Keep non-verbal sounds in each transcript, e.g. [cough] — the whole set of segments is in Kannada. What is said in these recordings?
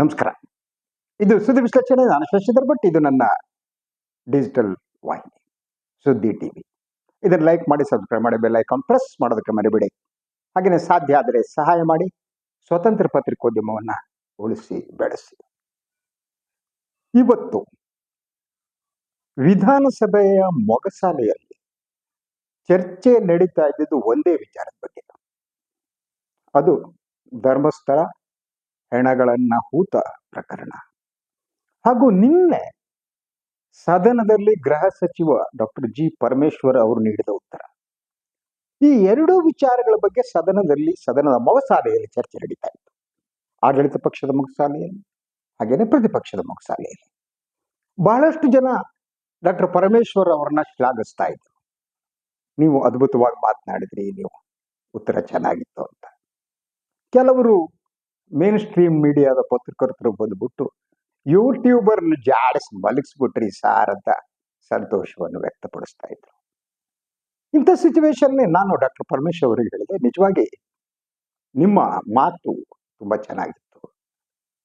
ನಮಸ್ಕಾರ. ಇದು ಸುದ್ದಿ ವಿಶ್ಲೇಷಣೆ. ನಾನು ಶಶಿಧರ್ ಭಟ್. ಇದು ನನ್ನ ಡಿಜಿಟಲ್ ವಾಹಿನಿ, ಸುದ್ದಿ ಟಿವಿ. ಇದನ್ನು ಲೈಕ್ ಮಾಡಿ ಸಬ್ಸ್ಕ್ರೈಬ್ ಮಾಡಿ ಬೆಲ್ ಐಕಾನ್ ಪ್ರೆಸ್ ಮಾಡೋದಕ್ಕೆ ಮರಿಬೇಡಿ. ಹಾಗೆಯೇ ಸಾಧ್ಯ ಆದರೆ ಸಹಾಯ ಮಾಡಿ, ಸ್ವತಂತ್ರ ಪತ್ರಿಕೋದ್ಯಮವನ್ನು ಉಳಿಸಿ, ಬೆಳೆಸಿ. ಇವತ್ತು ವಿಧಾನಸಭೆಯ ಮೊಗಸಾಲೆಯಲ್ಲಿ ಚರ್ಚೆ ನಡೀತಾ ಇದ್ದಿದ್ದು ಒಂದೇ ವಿಚಾರದ ಬಗ್ಗೆ. ಅದು ಧರ್ಮಸ್ಥಳ ಹೆಣಗಳನ್ನ ಹೂತ ಪ್ರಕರಣ. ಹಾಗೂ ನಿನ್ನೆ ಸದನದಲ್ಲಿ ಗೃಹ ಸಚಿವ ಡಾಕ್ಟರ್ ಜಿ ಪರಮೇಶ್ವರ್ ಅವರು ನೀಡಿದ ಉತ್ತರ. ಈ ಎರಡೂ ವಿಚಾರಗಳ ಬಗ್ಗೆ ಸದನದಲ್ಲಿ, ಸದನದ ಮೊಗಸಾಲೆಯಲ್ಲಿ ಚರ್ಚೆ ನಡೀತಾ ಇತ್ತು. ಆಡಳಿತ ಪಕ್ಷದ ಮೊಗಸಾಲೆಯಲ್ಲಿ ಹಾಗೇನೆ ಪ್ರತಿಪಕ್ಷದ ಮೊಗಸಾಲೆಯಲ್ಲಿ ಬಹಳಷ್ಟು ಜನ ಡಾಕ್ಟರ್ ಪರಮೇಶ್ವರ್ ಅವರನ್ನ ಶ್ಲಾಘಿಸ್ತಾ ಇದ್ರು. ನೀವು ಅದ್ಭುತವಾಗಿ ಮಾತನಾಡಿದ್ರಿ, ನೀವು ಉತ್ತರ ಚೆನ್ನಾಗಿತ್ತು ಅಂತ. ಕೆಲವರು ಮೇನ್ ಸ್ಟ್ರೀಮ್ ಮೀಡಿಯಾದ ಪತ್ರಕರ್ತರು ಬಂದ್ಬಿಟ್ಟು ಯೂಟ್ಯೂಬರ್ನ ಜಾಡಿಸಿ ಮಲಗಿಸ್ಬಿಟ್ರಿ ಸಾರ್ ಅಂತ ಸಂತೋಷವನ್ನು ವ್ಯಕ್ತಪಡಿಸ್ತಾ ಇದ್ರು. ಇಂಥ ಸಿಚುವೇಶನ್ನೇ ನಾನು ಡಾಕ್ಟರ್ ಪರಮೇಶ್ವರ್ ಅವರಿಗೆ ಹೇಳಿದೆ, ನಿಜವಾಗಿ ನಿಮ್ಮ ಮಾತು ತುಂಬಾ ಚೆನ್ನಾಗಿತ್ತು.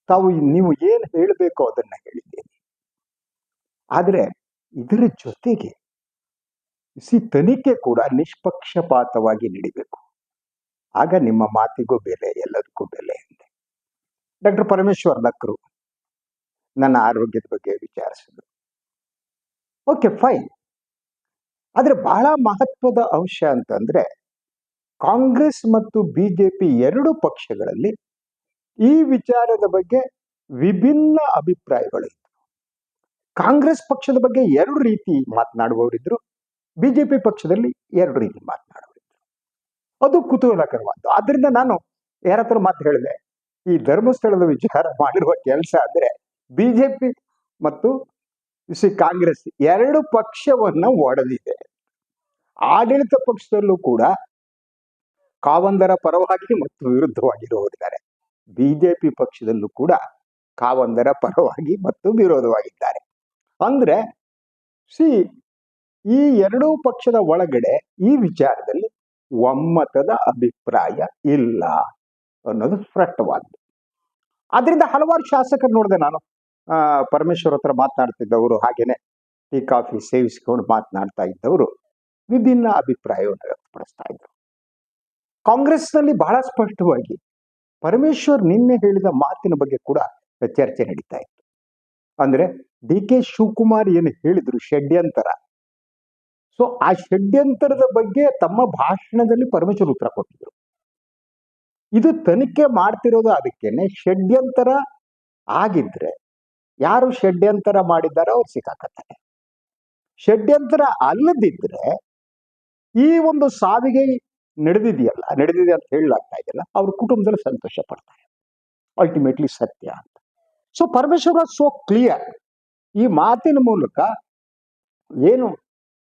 ತಾವು ನೀವು ಏನು ಹೇಳಬೇಕೋ ಅದನ್ನ ಹೇಳಿದ್ದೇನೆ. ಆದರೆ ಇದರ ಜೊತೆಗೆ ಸಿ ತನಿಖೆ ಕೂಡ ನಿಷ್ಪಕ್ಷಪಾತವಾಗಿ ನಡಿಬೇಕು. ಆಗ ನಿಮ್ಮ ಮಾತಿಗೂ ಬೆಲೆ, ಎಲ್ಲದಕ್ಕೂ ಬೆಲೆ. ಡಾಕ್ಟರ್ ಪರಮೇಶ್ವರ್ ಲಕ್ರು ನನ್ನ ಆರೋಗ್ಯದ ಬಗ್ಗೆ ವಿಚಾರಿಸಿದ್ರು. ಓಕೆ ಫೈನ್ ಆದ್ರೆ ಬಹಳ ಮಹತ್ವದ ಅಂಶ ಅಂತಂದ್ರೆ ಕಾಂಗ್ರೆಸ್ ಮತ್ತು ಬಿಜೆಪಿ ಎರಡು ಪಕ್ಷಗಳಲ್ಲಿ ಈ ವಿಚಾರದ ಬಗ್ಗೆ ವಿಭಿನ್ನ ಅಭಿಪ್ರಾಯಗಳಿತ್ತು ಕಾಂಗ್ರೆಸ್ ಪಕ್ಷದ ಬಗ್ಗೆ ಎರಡು ರೀತಿ ಮಾತನಾಡುವವರಿದ್ರು, ಬಿಜೆಪಿ ಪಕ್ಷದಲ್ಲಿ ಎರಡು ರೀತಿ ಮಾತನಾಡುವರಿದ್ರು ಅದು ಕುತೂಹಲಕರವಾದ್ದು. ಆದ್ರಿಂದ ನಾನು ಯಾರ ಹತ್ರ ಮಾತು ಹೇಳಿದೆ? ಈ ಧರ್ಮಸ್ಥಳದ ವಿಚಾರ [laughs] ಮಾಡಿರುವ ಕೆಲಸ ಅಂದ್ರೆ ಬಿಜೆಪಿ ಮತ್ತು ಸಿ ಕಾಂಗ್ರೆಸ್ ಎರಡು ಪಕ್ಷವನ್ನ ಒಡೆದಿದೆ. ಆಡಳಿತ ಪಕ್ಷದಲ್ಲೂ ಕೂಡ ಕಾವಂದರ ಪರವಾಗಿ ಮತ್ತು ವಿರುದ್ಧವಾಗಿರುವವರಿದ್ದಾರೆ ಬಿಜೆಪಿ ಪಕ್ಷದಲ್ಲೂ ಕೂಡ ಕಾವಂದರ ಪರವಾಗಿ ಮತ್ತು ವಿರೋಧವಾಗಿದ್ದಾರೆ. ಅಂದ್ರೆ ಸಿ ಈ ಎರಡೂ ಪಕ್ಷದ ಒಳಗಡೆ ಈ ವಿಚಾರದಲ್ಲಿ ಒಮ್ಮತದ ಅಭಿಪ್ರಾಯ ಇಲ್ಲ ಅನ್ನೋದು ಸ್ಪಷ್ಟವಾದ್ದು ಆದ್ರಿಂದ ಹಲವಾರು ಶಾಸಕರು ನೋಡಿದೆ ನಾನು. ಪರಮೇಶ್ವರ್ ಹತ್ರ ಮಾತನಾಡ್ತಿದ್ದವರು ಹಾಗೇನೆ ಟೀ, ಕಾಫಿ ಸೇವಿಸಿಕೊಂಡು ಮಾತನಾಡ್ತಾ ಇದ್ದವರು ವಿಭಿನ್ನ ಅಭಿಪ್ರಾಯವನ್ನು ವ್ಯಕ್ತಪಡಿಸ್ತಾ ಇದ್ರು. ಕಾಂಗ್ರೆಸ್ನಲ್ಲಿ ಬಹಳ ಸ್ಪಷ್ಟವಾಗಿ ಪರಮೇಶ್ವರ್ ನಿನ್ನೆ ಹೇಳಿದ ಮಾತಿನ ಬಗ್ಗೆ ಕೂಡ ಚರ್ಚೆ ನಡೀತಾ ಇತ್ತು. ಅಂದ್ರೆ ಡಿ ಕೆ ಶಿವಕುಮಾರ್ ಏನು ಹೇಳಿದ್ರು ಷಡ್ಯಂತರ. ಸೊ ಆ ಷಡ್ಯಂತರದ ಬಗ್ಗೆ ತಮ್ಮ ಭಾಷಣದಲ್ಲಿ ಪರಮೇಶ್ವರ್ ಉತ್ತರ ಕೊಟ್ಟಿದ್ರು. ಇದು ತನಿಖೆ ಮಾಡ್ತಿರೋದು ಅದಕ್ಕೇನೆ ಷಡ್ಯಂತರ ಆಗಿದ್ರೆ ಯಾರು ಷಡ್ಯಂತರ ಮಾಡಿದ್ದಾರೋ ಅವ್ರು ಸಿಕ್ಕಾಕತ್ತಾರೆ. ಷಡ್ಯಂತರ ಅಲ್ಲದಿದ್ರೆ ಈ ಒಂದು ಸಾವಿಗೆ ನಡೆದಿದೆಯಲ್ಲ, ನಡೆದಿದೆ ಅಂತ ಹೇಳಲಾಗ್ತಾ ಇದೆಯಲ್ಲ, ಅವ್ರ ಕುಟುಂಬದಲ್ಲಿ ಸಂತೋಷ ಪಡ್ತಾರೆ. ಅಲ್ಟಿಮೇಟ್ಲಿ ಸತ್ಯ ಅಂತ. ಸೊ ಪರಮೇಶ್ವರ ಸೋ ಕ್ಲಿಯರ್ ಈ ಮಾತಿನ ಮೂಲಕ ಏನು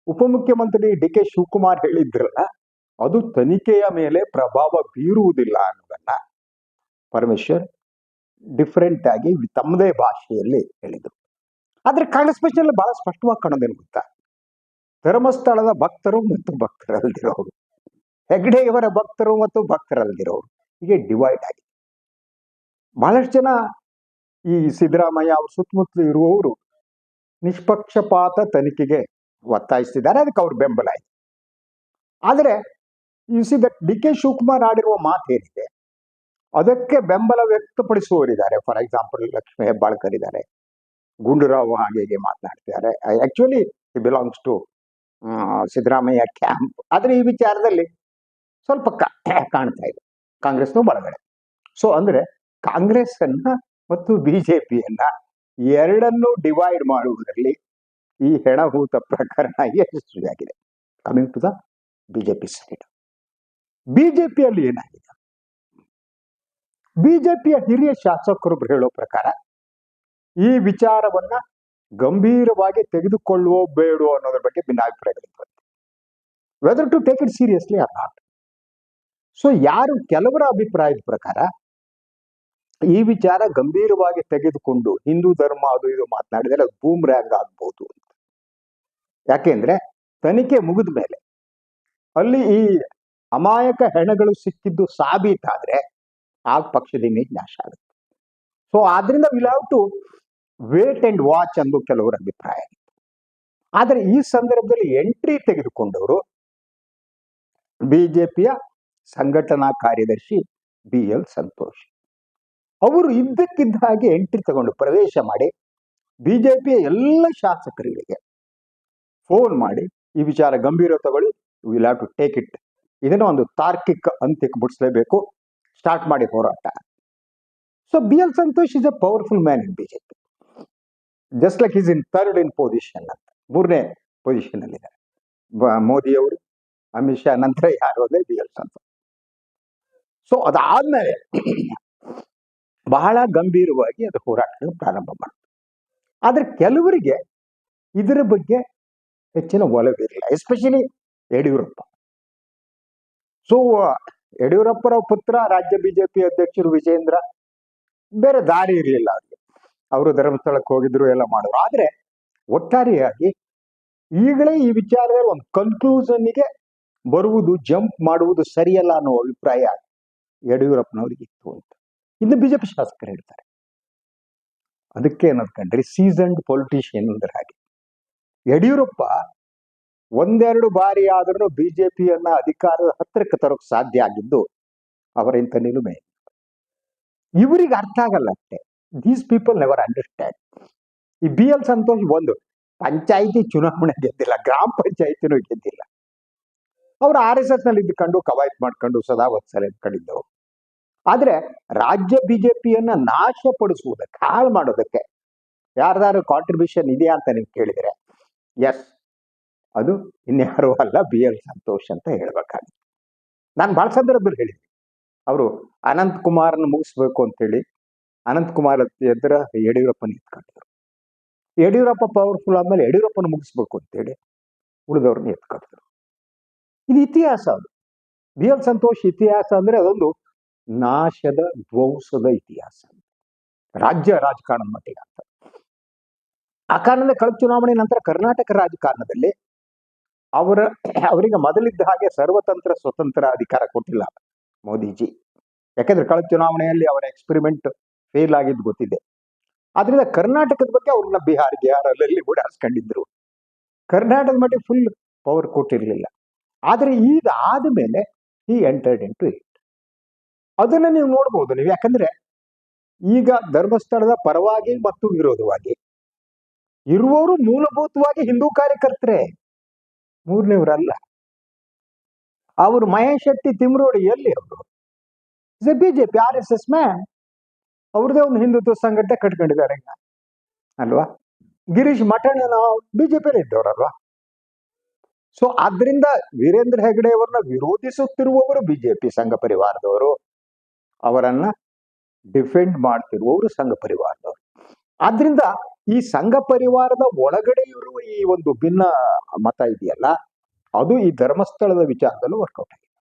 ಉಪಮುಖ್ಯಮಂತ್ರಿ ಡಿ ಕೆ ಶಿವಕುಮಾರ್ ಹೇಳಿದ್ರಲ್ಲ ಅದು ತನಿಖೆಯ ಮೇಲೆ ಪ್ರಭಾವ ಬೀರುವುದಿಲ್ಲ ಅನ್ನೋದನ್ನ ಪರಮೇಶ್ವರ್ ಡಿಫ್ರೆಂಟ್ ಆಗಿ ತಮ್ಮದೇ ಭಾಷೆಯಲ್ಲಿ ಹೇಳಿದರು. ಆದರೆ ಕಾಂಗ್ರೆಸ್ ಪಕ್ಷದಲ್ಲಿ ಬಹಳ ಸ್ಪಷ್ಟವಾಗಿ ಕಾಣೋದೇನು ಗೊತ್ತಾ? ಧರ್ಮಸ್ಥಳದ ಭಕ್ತರು ಮತ್ತು ಭಕ್ತರಲ್ದಿರೋರು ಹೆಗ್ಡೆ ಇವರ ಭಕ್ತರು ಮತ್ತು ಭಕ್ತರಲ್ದಿರೋರು ಹೀಗೆ ಡಿವೈಡ್ ಆಗಿದೆ ಬಹಳಷ್ಟು ಜನ ಈ ಸಿದ್ದರಾಮಯ್ಯ ಅವ್ರ ಸುತ್ತಮುತ್ತಲು ಇರುವವರು ನಿಷ್ಪಕ್ಷಪಾತ ತನಿಖೆಗೆ ಒತ್ತಾಯಿಸ್ತಿದ್ದಾರೆ. ಅದಕ್ಕೆ ಅವ್ರ ಬೆಂಬಲ ಇದೆ. ಆದರೆ you see that D K Shivakumar ಆಡಿರುವ ಮಾತು ಏನಿದೆ? ಅದಕ್ಕೆ ಬೆಂಬಲ ವ್ಯಕ್ತಪಡಿಸುವವರಿದ್ದಾರೆ. ಫಾರ್ ಎಕ್ಸಾಂಪಲ್ ಲಕ್ಷ್ಮೀ ಹೆಬ್ಬಾಳ್ಕರ್ ಇದ್ದಾರೆ. ಗುಂಡೂರಾವ್ ಹಾಗೆ ಹೀಗೆ ಮಾತನಾಡ್ತಿದ್ದಾರೆ actually belongs to Siddaramaiah camp ಆದರೆ ಈ ವಿಚಾರದಲ್ಲಿ ಸ್ವಲ್ಪ ಕಾಣ್ತಾ ಇದೆ. ಕಾಂಗ್ರೆಸ್ನು ಬಳಗಡೆ ಸೊ ಅಂದರೆ ಕಾಂಗ್ರೆಸ್ ಅನ್ನ ಮತ್ತು ಪಿಯನ್ನು ಎರಡನ್ನೂ ಡಿವೈಡ್ ಮಾಡುವುದರಲ್ಲಿ ಈ ಹೆಣಭೂತ ಪ್ರಕರಣ ಯಶಸ್ವಿಯಾಗಿದೆ. Coming to the BJP side ಬಿಜೆಪಿಯಲ್ಲಿ ಏನಾಗಿದೆ? ಬಿಜೆಪಿಯ ಹಿರಿಯ ಶಾಸಕರೊಬ್ರು ಹೇಳೋ ಪ್ರಕಾರ ಈ ವಿಚಾರವನ್ನ ಗಂಭೀರವಾಗಿ ತೆಗೆದುಕೊಳ್ಳುವೋ ಬೇಡೋ ಅನ್ನೋದ್ರ ಬಗ್ಗೆ ಭಿನ್ನಾಭಿಪ್ರಾಯಗಳಿರುತ್ತದೆ whether to take it seriously or not so ಯಾರು ಕೆಲವರ ಅಭಿಪ್ರಾಯದ ಪ್ರಕಾರ ಈ ವಿಚಾರ ಗಂಭೀರವಾಗಿ ತೆಗೆದುಕೊಂಡು ಹಿಂದೂ ಧರ್ಮ ಅದು ಇದು ಮಾತನಾಡಿದರೆ ಅದು ಬೂಮ್ ರ್ಯಾಂಗ್ ಆಗ್ಬೋದು ಅಂತ. ಯಾಕೆಂದ್ರೆ ತನಿಖೆ ಮುಗಿದ ಮೇಲೆ ಅಲ್ಲಿ ಈ ಅಮಾಯಕ ಹೆಣಗಳು ಸಿಕ್ಕಿದ್ದು ಸಾಬೀತಾದ್ರೆ ಆ ಪಕ್ಷದ ಇಮೇಜ್ ನಾಶ ಆಗುತ್ತೆ. ಸೊ ಆದ್ರಿಂದ will have to wait and watch ಅಂದು ಕೆಲವರ ಅಭಿಪ್ರಾಯ ಆದರೆ ಈ ಸಂದರ್ಭದಲ್ಲಿ ಎಂಟ್ರಿ ತೆಗೆದುಕೊಂಡವರು ಬಿಜೆಪಿಯ ಸಂಘಟನಾ ಕಾರ್ಯದರ್ಶಿ ಬಿ ಎಲ್ ಸಂತೋಷ್. ಅವರು ಇದ್ದಕ್ಕಿದ್ದ ಹಾಗೆ ಎಂಟ್ರಿ ತಗೊಂಡು ಪ್ರವೇಶ ಮಾಡಿ ಬಿಜೆಪಿಯ ಎಲ್ಲ ಶಾಸಕರಿಗೆ ಫೋನ್ ಮಾಡಿ ಈ ವಿಚಾರ ಗಂಭೀರ ತಗೊಳ್ಳಿ will have to take it ಇದನ್ನ ಒಂದು ತಾರ್ಕಿಕ ಅಂತ್ಯಕ್ಕೆ ಮುಡಿಸ್ಲೇಬೇಕು ಸ್ಟಾರ್ಟ್ ಮಾಡಿ ಹೋರಾಟ. So B L Santosh is a powerful man in BJP just like is in third in position ಅಂತ. ಮೂರನೇ ಪೊಸಿಷನ್ ಅಲ್ಲಿ ಮೋದಿ ಅವರು, ಅಮಿತ್ ಶಾ, ನಂತರ ಯಾರು ಅಂದ್ರೆ ಬಿ ಎಲ್ ಸಂತೋಷ್ ಸೊ ಅದಾದ್ಮೇಲೆ ಬಹಳ ಗಂಭೀರವಾಗಿ ಅದು ಹೋರಾಟಗಳನ್ನು ಪ್ರಾರಂಭ ಮಾಡ್ತಾರೆ. ಆದ್ರೆ ಕೆಲವರಿಗೆ ಇದರ ಬಗ್ಗೆ ಹೆಚ್ಚಿನ ಒಲವಿರಲಿಲ್ಲ. ಎಸ್ಪೆಷಲಿ ಯಡಿಯೂರಪ್ಪ. ಸೊ ಯಡಿಯೂರಪ್ಪರ ಪುತ್ರ, ರಾಜ್ಯ ಬಿಜೆಪಿ ಅಧ್ಯಕ್ಷರು ವಿಜೇಂದ್ರ ಬೇರೆ ದಾರಿ ಇರಲಿಲ್ಲ ಅವ್ರಿಗೆ ಅವರು ಧರ್ಮಸ್ಥಳಕ್ಕೆ ಹೋಗಿದ್ರು, ಎಲ್ಲ ಮಾಡಿದ್ರು. ಆದ್ರೆ, ಒಟ್ಟಾರೆಯಾಗಿ, ಈಗಲೇ ಈ ವಿಚಾರದಲ್ಲಿ ಒಂದು ಕನ್ಕ್ಲೂಷನ್ಗೆ ಬರುವುದು ಜಂಪ್ ಮಾಡುವುದು ಸರಿಯಲ್ಲ ಅನ್ನೋ ಅಭಿಪ್ರಾಯ ಯಡಿಯೂರಪ್ಪನವ್ರಿಗೆ ಇತ್ತು ಅಂತ. ಇನ್ನು ಬಿಜೆಪಿ ಶಾಸಕರು ಹೇಳ್ತಾರೆ. ಅದಕ್ಕೆ ಏನಂದ್ಕೊಂಡ್ರಿ ಸೀಸನ್ಡ್ ಪೊಲಿಟಿಷಿಯನ್ ಅಂದ್ರೆ ಹಾಗೆ ಯಡಿಯೂರಪ್ಪ ಒಂದೆರಡು ಬಾರಿ ಆದ್ರೂ ಬಿಜೆಪಿಯನ್ನ ಅಧಿಕಾರದ ಹತ್ತಿರಕ್ಕೆ ತರೋಕ್ ಸಾಧ್ಯ ಆಗಿದ್ದು ಅವರ ಇಂಥ ನಿಲುಮೆ ಇವರಿಗೆ ಅರ್ಥ ಆಗಲ್ಲ ಅಷ್ಟೇ. ದೀಸ್ ಪೀಪಲ್ ನೆವರ್ ಅಂಡರ್ಸ್ಟ್ಯಾಂಡ್ ಈ ಬಿ ಎಲ್ ಸಂತೋಷ್ ಒಂದು, ಪಂಚಾಯಿತಿ ಚುನಾವಣೆ ಗೆದ್ದಿಲ್ಲ, ಗ್ರಾಮ ಪಂಚಾಯಿತಿನೂ ಗೆದ್ದಿಲ್ಲ. ಅವರು ಆರ್ ಎಸ್ ಎಸ್ನಲ್ಲಿ ಇದ್ಕೊಂಡು ಕವಾಯತ್ ಮಾಡ್ಕೊಂಡು ಸದಾ ವತ್ಸಲ ಇದ್ಕೊಂಡಿದ್ದವು ಆದ್ರೆ ರಾಜ್ಯ ಬಿಜೆಪಿಯನ್ನ ನಾಶಪಡಿಸುವುದಕ್ಕೆ, ಹಾಳು ಮಾಡೋದಕ್ಕೆ ಯಾರ್ದಾರು ಕಾಂಟ್ರಿಬ್ಯೂಷನ್ ಇದೆಯಾ ಅಂತ ನೀವು ಕೇಳಿದ್ರೆ ಎಸ್ ಅದು ಇನ್ಯಾರು ಅಲ್ಲ ಬಿ ಎಲ್ ಸಂತೋಷ್ ಅಂತ ಹೇಳ್ಬೇಕಾಗಿತ್ತು. ನಾನು ಭಾಳ ಸಂದರ್ಭದಲ್ಲಿ ಹೇಳಿದ್ದೆ. ಅವರು ಅನಂತ್ ಕುಮಾರ್ನ ಮುಗಿಸ್ಬೇಕು ಅಂತೇಳಿ ಅನಂತ್ ಕುಮಾರ್ ಎದುರ ಯಡಿಯೂರಪ್ಪ ನಿಂತ್ಕೊಂಡಿದ್ರು ಯಡಿಯೂರಪ್ಪ ಪವರ್ಫುಲ್ ಆದ್ಮೇಲೆ ಯಡಿಯೂರಪ್ಪನ ಮುಗಿಸ್ಬೇಕು ಅಂತೇಳಿ ಉಳಿದವ್ರನ್ನ ಎತ್ಕೊಂಡಿದ್ರು ಇದು ಇತಿಹಾಸ ಅದು. ಬಿ ಎಲ್ ಸಂತೋಷ್ ಇತಿಹಾಸ ಅಂದ್ರೆ ಅದೊಂದು ನಾಶದ, ಧ್ವಂಸದ ಇತಿಹಾಸ. ರಾಜ್ಯ ರಾಜಕಾರಣದ ಮಟ್ಟಿಗೆ ಅಂತ. ಆ ಕಾರಣದಿಂದ ಕಳೆದ ಚುನಾವಣೆ ನಂತರ ಕರ್ನಾಟಕ ರಾಜಕಾರಣದಲ್ಲಿ ಅವರ, ಅವರಿಗೆ ಮೊದಲಿದ್ದ ಹಾಗೆ ಸರ್ವತಂತ್ರ ಸ್ವತಂತ್ರ ಅಧಿಕಾರ ಕೊಟ್ಟಿಲ್ಲ ಮೋದಿಜಿ. ಯಾಕೆಂದ್ರೆ ಕಳೆದ ಚುನಾವಣೆಯಲ್ಲಿ ಅವರ ಎಕ್ಸ್ಪೆರಿಮೆಂಟ್ ಫೇಲ್ ಆಗಿದ್ದು ಗೊತ್ತಿದೆ. ಆದ್ರಿಂದ ಕರ್ನಾಟಕದ ಬಗ್ಗೆ ಅವ್ರನ್ನ ಬಿಹಾರ್ ಬಿಹಾರಲ್ಲಿ ಕೂಡ ಓಡಾಡ್ಸ್ಕೊಂಡಿದ್ರು ಕರ್ನಾಟಕದ ಮಟ್ಟಿಗೆ ಫುಲ್ ಪವರ್ ಕೊಟ್ಟಿರಲಿಲ್ಲ. ಆದ್ರೆ ಈಗ ಆದ್ಮೇಲೆ ಈ ಎಂಟರ್ಡ್ ಇಂಟು ಇಟ್ ಅದನ್ನ ನೀವು ನೋಡ್ಬೋದು ನೀವು. ಯಾಕಂದ್ರೆ ಈಗ ಧರ್ಮಸ್ಥಳದ ಪರವಾಗಿ ಮತ್ತು ವಿರೋಧವಾಗಿ ಇರುವವರು ಮೂಲಭೂತವಾಗಿ ಹಿಂದೂ ಕಾರ್ಯಕರ್ತರೇ. ಮೂರನೇವರಲ್ಲ. ಅವರು ಮಹೇಶ್ ಶೆಟ್ಟಿ ತಿಮ್ರೋಡಿ ಎಲ್ಲಿ ಅವರು? BJP R S S man ಅವ್ರದೇ ಒಂದು ಹಿಂದುತ್ವ ಸಂಘಟನೆ ಕಟ್ಕೊಂಡಿದ್ದಾರೆ ಅಲ್ವಾ? ಗಿರೀಶ್ ಮಠಣ್ಣನ ಬಿಜೆಪಿಯಲ್ಲಿ ಇದ್ದವರಲ್ವಾ? ಸೊ ಆದ್ರಿಂದ ವೀರೇಂದ್ರ ಹೆಗಡೆ ಅವರನ್ನ ವಿರೋಧಿಸುತ್ತಿರುವವರು ಬಿಜೆಪಿ ಸಂಘ ಪರಿವಾರದವರು. ಅವರನ್ನ ಡಿಫೆಂಡ್ ಮಾಡ್ತಿರುವವರು ಸಂಘ ಪರಿವಾರದವರು. ಆದ್ರಿಂದ ಈ ಸಂಘ ಪರಿವಾರದ ಒಳಗಡೆ ಇರುವ ಈ ಒಂದು ಭಿನ್ನ ಮತ ಇದೆಯಲ್ಲ, ಅದು ಈ ಧರ್ಮಸ್ಥಳದ ವಿಚಾರದಲ್ಲೂ ವರ್ಕೌಟ್ ಆಗಿದೆ.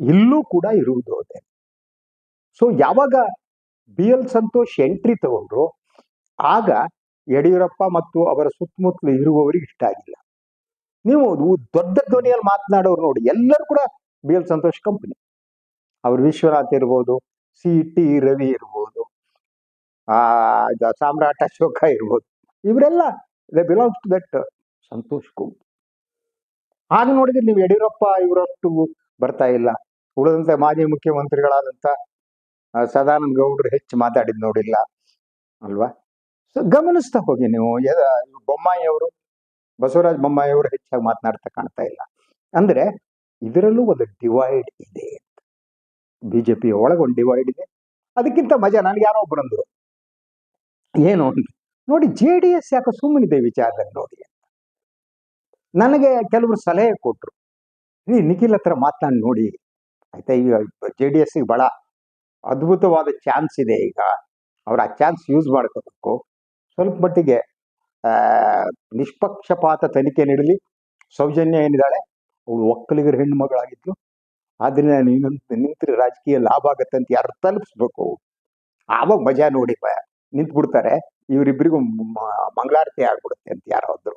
ಇಲ್ಲೂ ಕೂಡ ಇರುವುದು ಅದೇ. ಸೊ ಯಾವಾಗ ಬಿ ಎಲ್ ಸಂತೋಷ್ ಎಂಟ್ರಿ ತಗೊಂಡ್ರು, ಆಗ ಯಡಿಯೂರಪ್ಪ ಮತ್ತು ಅವರ ಸುತ್ತಮುತ್ತಲು ಇರುವವರಿಗೆ ಇಷ್ಟ ಆಗಿಲ್ಲ. ನೀವು ದೊಡ್ಡ ಧ್ವನಿಯಲ್ಲಿ ಮಾತನಾಡೋರು ನೋಡಿ, ಎಲ್ಲರೂ ಕೂಡ ಬಿ ಎಲ್ ಸಂತೋಷ್ ಕಂಪನಿ ಅವ್ರು ವಿಶ್ವನಾಥ್ ಇರ್ಬೋದು ಸಿ ಟಿ ರವಿ ಇರ್ಬೋದು ಆ ಸಾಮ್ರಾಟ ಅಶೋಕ ಇರ್ಬೋದು. ಇವರೆಲ್ಲ they belongs to that Santosh ಗುಂಪು ಹಾಗೆ ನೋಡಿದ್ರೆ ನೀವು ಯಡಿಯೂರಪ್ಪ ಇವರಷ್ಟು ಬರ್ತಾ ಇಲ್ಲ. ಉಳಿದಂತೆ ಮಾಜಿ ಮುಖ್ಯಮಂತ್ರಿಗಳಾದಂತ ಆ, ಸದಾನಂದ ಗೌಡರು ಹೆಚ್ಚು ಮಾತಾಡಿದ್ ನೋಡಿಲ್ಲ. ಅಲ್ವಾ? ಸೊ ಗಮನಿಸ್ತಾ ಹೋಗಿ ನೀವು. ಬೊಮ್ಮಾಯಿ ಅವರು ಬಸವರಾಜ ಬೊಮ್ಮಾಯಿ ಅವರು ಹೆಚ್ಚಾಗಿ ಮಾತನಾಡ್ತಾ ಕಾಣ್ತಾ ಇಲ್ಲ. ಅಂದ್ರೆ ಇದರಲ್ಲೂ ಒಂದು ಡಿವೈಡ್ ಇದೆ ಬಿಜೆಪಿ ಒಳಗೊಂದು ಡಿವೈಡ್ ಇದೆ. ಅದಕ್ಕಿಂತ ಮಜಾ ನನಗೆ ಯಾರೋ ಒಬ್ರು ಅಂದ್ರು. ಏನು. ನೋಡಿ ಜೆ ಡಿ ಎಸ್ ಯಾಕೆ ಸುಮ್ಮನಿದೆ ವಿಚಾರದಲ್ಲಿ ನೋಡಿ. ನನಗೆ ಕೆಲವರು ಸಲಹೆ ಕೊಟ್ಟರು ನೀ ನಿಖಿಲ್ ಹತ್ರ ಮಾತನಾಡಿ ನೋಡಿ. ಆಯ್ತಾ, ಈಗ ಜೆ ಡಿ ಎಸ್ ಬಹಳ ಅದ್ಭುತವಾದ ಚಾನ್ಸ್ ಇದೆ ಈಗ. ಅವ್ರು ಆ ಚಾನ್ಸ್ ಯೂಸ್ ಮಾಡ್ಕೋಬೇಕು. ಸ್ವಲ್ಪ ಮಟ್ಟಿಗೆ ನಿಷ್ಪಕ್ಷಪಾತ ತನಿಖೆ ನೀಡಲಿ. ಸೌಜನ್ಯ ಏನಿದ್ದಾಳೆ? ಅವಳು ಒಕ್ಕಲಿಗರ ಹೆಣ್ಣು ಮಗಳಾಗಿದ್ಲು ಆದ್ರಿಂದ ನೀನು ನಿಂತ ರಾಜಕೀಯ ಲಾಭ ಆಗತ್ತೆ ಅಂತ ಯಾರು ತಲುಪಿಸ್ಬೇಕು? ಆವಾಗ ಮಜಾ ನೋಡಿ ಪ- ನಿಂತ್ ಬಿಡ್ತಾರೆ ಇವರಿಬ್ಬರಿಗೂ ಮಂಗಳಾರತಿ ಆಗ್ಬಿಡುತ್ತೆ ಅಂತ ಯಾರೋ ಅಂದ್ರು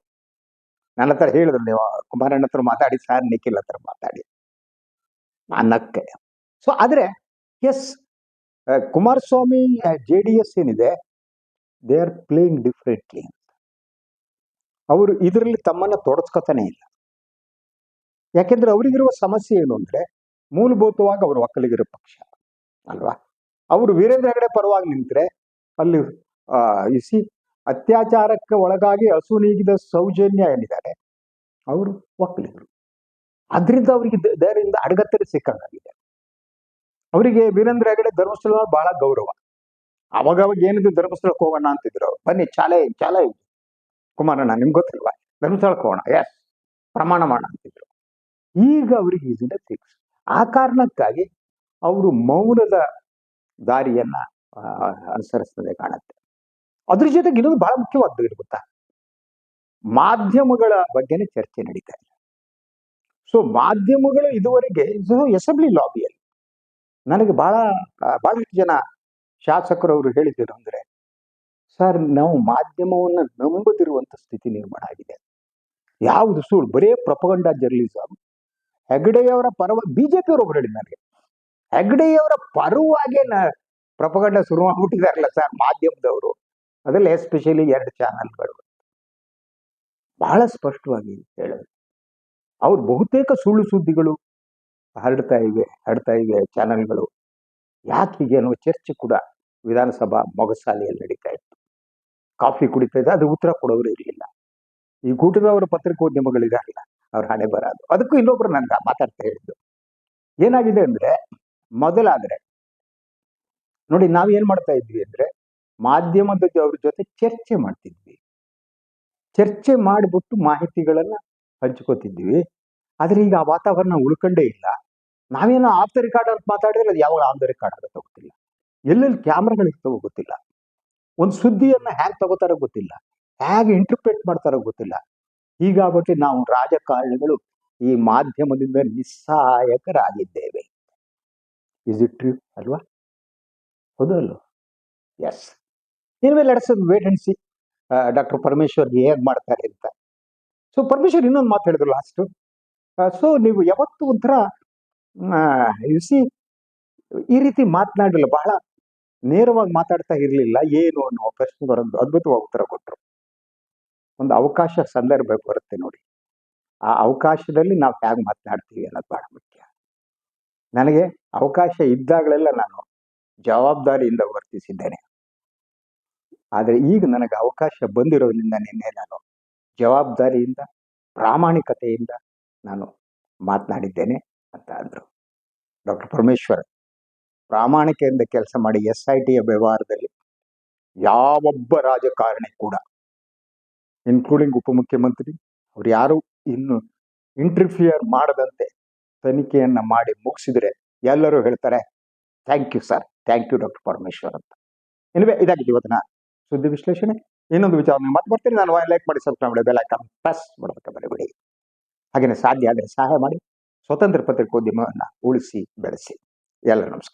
ನನ್ನ ಹತ್ರ ಹೇಳಿದ್ರು ನೀವು, ಕುಮಾರಣ್ಣ ಹತ್ರ ಮಾತಾಡಿ ಸರ್ ನಿಖಿಲ್ ಹತ್ರ ಮಾತಾಡಿ. ಅನ್ನಕ್ಕೆ ಸೊ ಆದ್ರೆ S Kumaraswamy J D S ಏನಿದೆ ದೇ ಆರ್ ಪ್ಲೇಯಿಂಗ್ ಡಿಫ್ರೆಂಟ್ಲಿ ಅವರು ಇದರಲ್ಲಿ ತಮ್ಮನ್ನ ತೊಡಸ್ಕೊತಾನೆ ಇಲ್ಲ. ಯಾಕೆಂದ್ರೆ ಅವರಿಗಿರುವ ಸಮಸ್ಯೆ ಏನು ಅಂದ್ರೆ, ಮೂಲಭೂತವಾಗಿ ಅವರು ಒಕ್ಕಲಿಗಿರೋ ಪಕ್ಷ, ಅಲ್ವಾ? ಅವರು ವೀರೇಂದ್ರ ಹೆಗಡೆ ಪರವಾಗಿ ನಿಂತ್ರೆ ಅಲ್ಲಿ ಇಸಿ ಅತ್ಯಾಚಾರಕ್ಕೆ ಒಳಗಾಗಿ ಹಸು ನೀಗಿದ ಸೌಜನ್ಯ ಏನಿದ್ದಾರೆ? ಅವರು ಒಕ್ಕಲಿಗರು. ಅದರಿಂದ ಅವರಿಗೆ ಧೈರ್ಯದಿಂದ ಅಡಗತ್ತರೆ ಸಿಕ್ಕಂಗಾಗಿದೆ. ಅವರಿಗೆ ವೀರೇಂದ್ರ ಹೆಗಡೆ ಧರ್ಮಸ್ಥಳ ಬಹಳ ಗೌರವ. ಅವಾಗ ಅವಾಗ ಏನಿದ್ರು ಧರ್ಮಸ್ಥಳಕ್ಕೆ ಹೋಗೋಣ ಅಂತಿದ್ರು. ಬನ್ನಿ, ಚಾಲೆ ಚಾಲೆ ಕುಮಾರಣ್ಣ, ನಿಮ್ಗೆ ಗೊತ್ತಿಲ್ವಾ? ಧರ್ಮಸ್ಥಳಕ್ಕೆ ಹೋಗೋಣ ಎಸ್ ಪ್ರಮಾಣ ಮಾಡ ಅಂತಿದ್ರು. ಈಗ ಅವರಿಗೆ ಇದನ್ನ ಫಿಕ್ಸ್ ಆ ಕಾರಣಕ್ಕಾಗಿ ಅವರು ಮೌನದ ದಾರಿಯನ್ನ ಅನುಸರಿಸ್ತದೆ ಕಾಣುತ್ತೆ. ಅದ್ರ ಜೊತೆಗೆ ಇನ್ನೊಂದು ಬಹಳ ಮುಖ್ಯವಾದ್ದು ಇದು ಗೊತ್ತಾ? ಮಾಧ್ಯಮಗಳ ಬಗ್ಗೆನೇ ಚರ್ಚೆ ನಡೀತಾ ಇದೆ. ಸೊ ಮಾಧ್ಯಮಗಳು ಇದುವರೆಗೆ ಅಸೆಂಬ್ಲಿ ಲಾಬಿಯಲ್ಲಿ ನನಗೆ ಬಹಳ, ಬಹಳಷ್ಟು ಜನ ಶಾಸಕರು ಅವರು ಹೇಳಿದ್ರು ಅಂದ್ರೆ, ಸರ್, ನಾವು ಮಾಧ್ಯಮವನ್ನು ನಂಬದಿರುವಂತ ಸ್ಥಿತಿ ನಿರ್ಮಾಣ ಆಗಿದೆ. ಯಾವುದು ಸುಳ್ಳು? ಬರೇ ಪ್ರಪಗಂಡ ಜರ್ನಲಿಸಮ್ ಹೆಗ್ಡೆಯವರ ಪರವಾಗಿ ಒಬ್ರು ಹೇಳಿದ್ರು ನನಗೆ. ಹೆಗಡೆಯವರ ಪರವಾಗಿ ಪ್ರಪಗಂಡ ಶುರು ಮಾಡ್ಬಿಟ್ಟಿದಾರಲ್ಲ ಸರ್ ಮಾಧ್ಯಮದವರು. ಅದರಲ್ಲಿ ಎಸ್ಪೆಷಲಿ ಎರಡು ಚಾನಲ್ಗಳು ಬಹಳ ಸ್ಪಷ್ಟವಾಗಿ ಹೇಳಿದ್ರು ಅವ್ರು ಬಹುತೇಕ ಸುಳ್ಳು ಸುದ್ದಿಗಳು ಹರಡ್ತಾ ಇವೆ ಹರಡ್ತಾ ಇವೆ ಚಾನಲ್ಗಳು ಯಾಕೆ ಹೀಗೆ ಅನ್ನೋ ಚರ್ಚೆ ಕೂಡ ವಿಧಾನಸಭಾ ಮೊಗಸಾಲೆಯಲ್ಲಿ ನಡೀತಾ ಇತ್ತು. ಕಾಫಿ ಕುಡಿತಾ ಇದ್ದ, ಅದು ಉತ್ತರ ಕೊಡೋರು ಇರಲಿಲ್ಲ. ಈ ಕೂಟದವರ ಪತ್ರಿಕೋದ್ಯಮಗಳಿದಾರಲ್ಲ, ಅವ್ರ ಹಣೆ ಬರೋದು. ಅದಕ್ಕೂ ಇನ್ನೊಬ್ರು ನನ್ಗೆ ಮಾತಾಡ್ತಾ ಹೇಳಿದ್ದು. ಏನಾಗಿದೆ ಅಂದ್ರೆ, ಮೊದಲಾದ್ರೆ ನೋಡಿ ನಾವು ಏನ್ ಮಾಡ್ತಾ ಇದ್ವಿ ಅಂದ್ರೆ ಮಾಧ್ಯಮದ ಅವ್ರ ಜೊತೆ ಚರ್ಚೆ ಮಾಡ್ತಿದ್ವಿ. ಚರ್ಚೆ ಮಾಡಿಬಿಟ್ಟು ಮಾಹಿತಿಗಳನ್ನ ಹಂಚ್ಕೋತಿದ್ವಿ. ಆದ್ರೆ ಈಗ ಆ ವಾತಾವರಣ ಉಳ್ಕೊಂಡೇ ಇಲ್ಲ. ನಾವೇನೋ ಆಫ್ ದ ರೆಕಾರ್ಡ್ ಅಂತ ಮಾತಾಡಿದ್ರೆ ಅದು ಯಾವಾಗ ಆನ್ ದ ರೆಕಾರ್ಡ್ ಅಂತ ಗೊತ್ತಿಲ್ಲ ಎಲ್ಲೆಲ್ಲಿ ಕ್ಯಾಮ್ರಾಗಳು ಇರ್ತವೋ ಗೊತ್ತಿಲ್ಲ. ಒಂದು ಸುದ್ದಿಯನ್ನ ಹ್ಯಾಂಗ್ ತಗೋತಾರೋ ಗೊತ್ತಿಲ್ಲ. ಹೇಗೆ ಇಂಟರ್ಪ್ರೇಟ್ ಮಾಡ್ತಾರೋ ಗೊತ್ತಿಲ್ಲ. ಹೀಗಾಗ್ಬಿಟ್ಟು ನಾವು ರಾಜಕಾರಣಿಗಳು ಈ ಮಾಧ್ಯಮದಿಂದ ನಿಸ್ಸಹಾಯಕರಾಗಿದ್ದೇವೆ ಇಸ್ ಇಟ್ ಟ್ರೂ ಅಲ್ವಾ? ಹೌದಲ್ಲ? ಎಸ್ ಇನ್ಮೇಲೆ let's wait and see doctor Parameshwar ಹೇಗೆ ಮಾಡ್ತಾರೆ ಅಂತ. ಸೊ ಪರಮೇಶ್ವರ್ ಇನ್ನೊಂದು ಮಾತು ಹೇಳಿದ್ರು ಲಾಸ್ಟು ಸೊ ನೀವು ಯಾವತ್ತು ಒಂಥರ ಸಿ ಈ ರೀತಿ ಮಾತನಾಡಲಿಲ್ಲ ಬಹಳ ನೇರವಾಗಿ ಮಾತಾಡ್ತಾ ಇರಲಿಲ್ಲ, ಏನು ಅನ್ನೋ ಪ್ರಶ್ನೆಗಳೊಂದು ಅದ್ಭುತವಾಗಿ ಉತ್ತರ ಕೊಟ್ಟರು ಒಂದು ಅವಕಾಶ ಸಂದರ್ಭ ಬರುತ್ತೆ ನೋಡಿ. ಆ ಅವಕಾಶದಲ್ಲಿ ನಾವು ಹೇಗೆ ಮಾತನಾಡ್ತೀವಿ ಅನ್ನೋದು ಬಹಳ ಮುಖ್ಯ. ನನಗೆ ಅವಕಾಶ ಇದ್ದಾಗಲೆಲ್ಲ ನಾನು ಜವಾಬ್ದಾರಿಯಿಂದ ವರ್ತಿಸಿದ್ದೇನೆ. ಆದರೆ ಈಗ ನನಗೆ ಅವಕಾಶ ಬಂದಿರೋದ್ರಿಂದ ನಿನ್ನೆ ನಾನು ಜವಾಬ್ದಾರಿಯಿಂದ, ಪ್ರಾಮಾಣಿಕತೆಯಿಂದ ನಾನು ಮಾತನಾಡಿದ್ದೇನೆ ಅಂತ ಅಂದರು. ಡಾಕ್ಟರ್ ಪರಮೇಶ್ವರ್, ಪ್ರಾಮಾಣಿಕೆಯಿಂದ ಕೆಲಸ ಮಾಡಿ ಎಸ್ ಐ ಟಿಯ ವ್ಯವಹಾರದಲ್ಲಿ ಯಾವೊಬ್ಬ ರಾಜಕಾರಣಿ ಕೂಡ ಇನ್ಕ್ಲೂಡಿಂಗ್ ಉಪಮುಖ್ಯಮಂತ್ರಿ, ಅವ್ರು ಯಾರು ಇನ್ನು ಇಂಟರ್ಫಿಯರ್ ಮಾಡದಂತೆ ತನಿಖೆಯನ್ನು ಮಾಡಿ ಮುಗಿಸಿದ್ರೆ ಎಲ್ಲರೂ ಹೇಳ್ತಾರೆ thank you sir thank you doctor Parameshwar ಅಂತ. ಇನ್ವೇ ಇದಾಗಿದೆ ಇವತ್ತಿನ ಸುದ್ದಿ ವಿಶ್ಲೇಷಣೆ. ಇನ್ನೊಂದು ವಿಚಾರ ಮತ್ತೆ ಬರ್ತೀನಿ. ನಾನು ಲೈಕ್ ಮಾಡಿ ಸಬ್ಸ್ಕ್ರೈಬ್ ಮಾಡಿ ಬೆಲ್ ಐಕಾನ್ ಪ್ರೆಸ್ ಮಾಡೋದಕ್ಕೆ ಬರಬೇಡಿ ಹಾಗೆಯೇ ಸಾಧ್ಯ ಆದರೆ ಸಹಾಯ ಮಾಡಿ. ಸ್ವತಂತ್ರ ಪತ್ರಿಕೋದ್ಯಮವನ್ನು ಉಳಿಸಿ, ಬೆಳೆಸಿ. ಎಲ್ಲರೂ ನಮಸ್ಕಾರ.